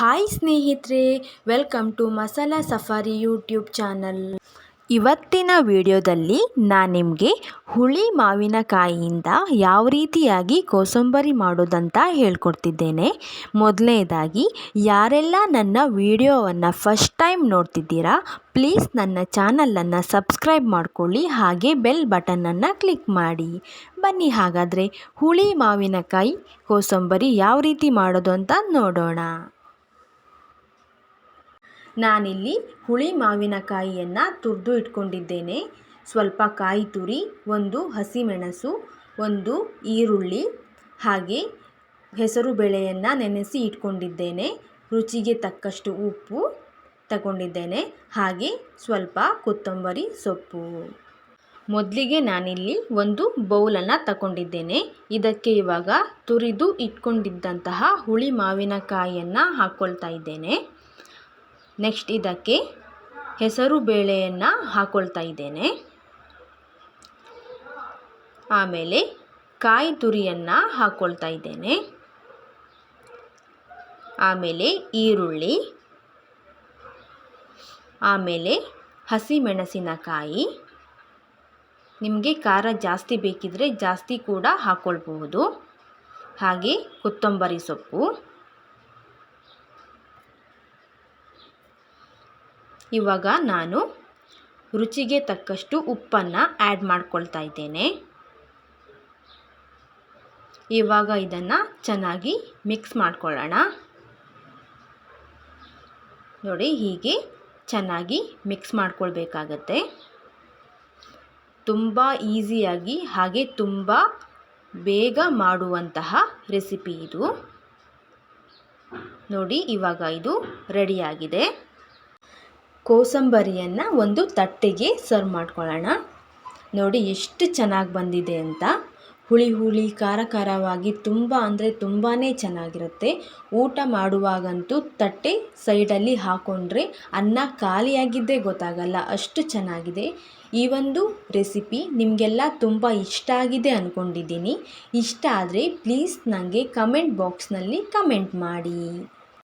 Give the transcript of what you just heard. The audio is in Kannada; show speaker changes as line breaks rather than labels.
ಹಾಯ್ ಸ್ನೇಹಿತರೆ welcome to masala safari YouTube channel ಇವತ್ತಿನ ವಿಡಿಯೋದಲ್ಲಿ ನಾನು ನಿಮಗೆ ಹುಳಿ ಮಾವಿನಕಾಯಿಯಿಂದ ಯಾವ ರೀತಿಯಾಗಿ ಕೋಸಂಬರಿ ಮಾಡೋದಂತ ಹೇಳ್ಕೊಡ್ತಿದ್ದೇನೆ. ಮೊದಲನೇದಾಗಿ, ಯಾರೆಲ್ಲ ನನ್ನ ವಿಡಿಯೋವನ್ನು ಫಸ್ಟ್ ಟೈಮ್ ನೋಡ್ತಿದ್ದೀರಾ ಪ್ಲೀಸ್ ನನ್ನ ಚಾನಲನ್ನು ಸಬ್ಸ್ಕ್ರೈಬ್ ಮಾಡ್ಕೊಳ್ಳಿ, ಹಾಗೆ ಬೆಲ್ ಬಟನನ್ನು ಕ್ಲಿಕ್ ಮಾಡಿ. ಬನ್ನಿ ಹಾಗಾದರೆ ಹುಳಿ ಮಾವಿನಕಾಯಿ, ಕೋಸಂಬರಿ ಯಾವ ರೀತಿ ಮಾಡೋದು ಅಂತ ನೋಡೋಣ. ನಾನಿಲ್ಲಿ ಹುಳಿ ಮಾವಿನಕಾಯಿಯನ್ನು ತುರಿದು ಇಟ್ಕೊಂಡಿದ್ದೇನೆ. ಸ್ವಲ್ಪ ಕಾಯಿ ತುರಿ, ಒಂದು ಹಸಿಮೆಣಸು, ಒಂದು ಈರುಳ್ಳಿ, ಹಾಗೆ ಹೆಸರು ಬೇಳೆಯನ್ನು ನೆನೆಸಿ ಇಟ್ಕೊಂಡಿದ್ದೇನೆ. ರುಚಿಗೆ ತಕ್ಕಷ್ಟು ಉಪ್ಪು ತಗೊಂಡಿದ್ದೇನೆ. ಹಾಗೆ ಸ್ವಲ್ಪ ಕೊತ್ತಂಬರಿ ಸೊಪ್ಪು. ಮೊದಲಿಗೆ ನಾನಿಲ್ಲಿ ಒಂದು ಬೌಲನ್ನು ತಗೊಂಡಿದ್ದೇನೆ. ಇದಕ್ಕೆ ಇವಾಗ ತುರಿದು ಇಟ್ಕೊಂಡಿದ್ದಂತಹ ಹುಳಿ ಮಾವಿನಕಾಯಿಯನ್ನು ಹಾಕ್ಕೊಳ್ತಾ ಇದ್ದೇನೆ. ನೆಕ್ಸ್ಟ್ ಇದಕ್ಕೆ ಹೆಸರು ಬೇಳೆಯನ್ನು ಹಾಕ್ಕೊಳ್ತಾ ಇದ್ದೇನೆ. ಆಮೇಲೆ ಕಾಯಿ ತುರಿಯನ್ನು ಹಾಕ್ಕೊಳ್ತಾ ಇದ್ದೇನೆ. ಆಮೇಲೆ ಈರುಳ್ಳಿ. ಆಮೇಲೆ ಹಸಿಮೆಣಸಿನಕಾಯಿ. ನಿಮಗೆ ಖಾರ ಜಾಸ್ತಿ ಬೇಕಿದ್ದರೆ ಜಾಸ್ತಿ ಕೂಡ ಹಾಕ್ಕೊಳ್ಬಹುದು ಹಾಗೆ ಕೊತ್ತಂಬರಿ ಸೊಪ್ಪು. ಇವಾಗ ನಾನು ರುಚಿಗೆ ತಕ್ಕಷ್ಟು ಉಪ್ಪನ್ನು ಆ್ಯಡ್ ಮಾಡ್ಕೊಳ್ತಾ ಇದ್ದೇನೆ. ಇವಾಗ ಇದನ್ನು ಚೆನ್ನಾಗಿ ಮಿಕ್ಸ್ ಮಾಡ್ಕೊಳ್ಳೋಣ. ನೋಡಿ ಹೀಗೆ ಚೆನ್ನಾಗಿ ಮಿಕ್ಸ್ ಮಾಡ್ಕೊಳ್ಬೇಕಾಗತ್ತೆ. ತುಂಬ ಈಸಿಯಾಗಿ ಹಾಗೆ ತುಂಬ ಬೇಗ ಮಾಡುವಂತಹ ರೆಸಿಪಿ ಇದು. ನೋಡಿ ಇವಾಗ ಇದು ರೆಡಿಯಾಗಿದೆ ಕೋಸಂಬರಿಯನ್ನು ಒಂದು ತಟ್ಟೆಗೆ ಸರ್ವ್ ಮಾಡ್ಕೊಳ್ಳೋಣ. ನೋಡಿ ಎಷ್ಟು ಚೆನ್ನಾಗಿ ಬಂದಿದೆ ಅಂತ. ಹುಳಿ ಹುಳಿ, ಖಾರ ಖಾರವಾಗಿ ತುಂಬ ಅಂದರೆ ತುಂಬಾ ಚೆನ್ನಾಗಿರುತ್ತೆ. ಊಟ ಮಾಡುವಾಗಂತೂ ತಟ್ಟೆ ಸೈಡಲ್ಲಿ ಹಾಕ್ಕೊಂಡ್ರೆ ಅನ್ನ ಖಾಲಿಯಾಗಿದ್ದೇ ಗೊತ್ತಾಗಲ್ಲ, ಅಷ್ಟು ಚೆನ್ನಾಗಿದೆ. ಈ ಒಂದು ರೆಸಿಪಿ ನಿಮಗೆಲ್ಲ ತುಂಬ ಇಷ್ಟ ಆಗಿದೆ ಅಂದ್ಕೊಂಡಿದ್ದೀನಿ ಇಷ್ಟ ಆದರೆ ಪ್ಲೀಸ್ ನನಗೆ ಕಮೆಂಟ್ ಬಾಕ್ಸ್ನಲ್ಲಿ ಕಮೆಂಟ್ ಮಾಡಿ.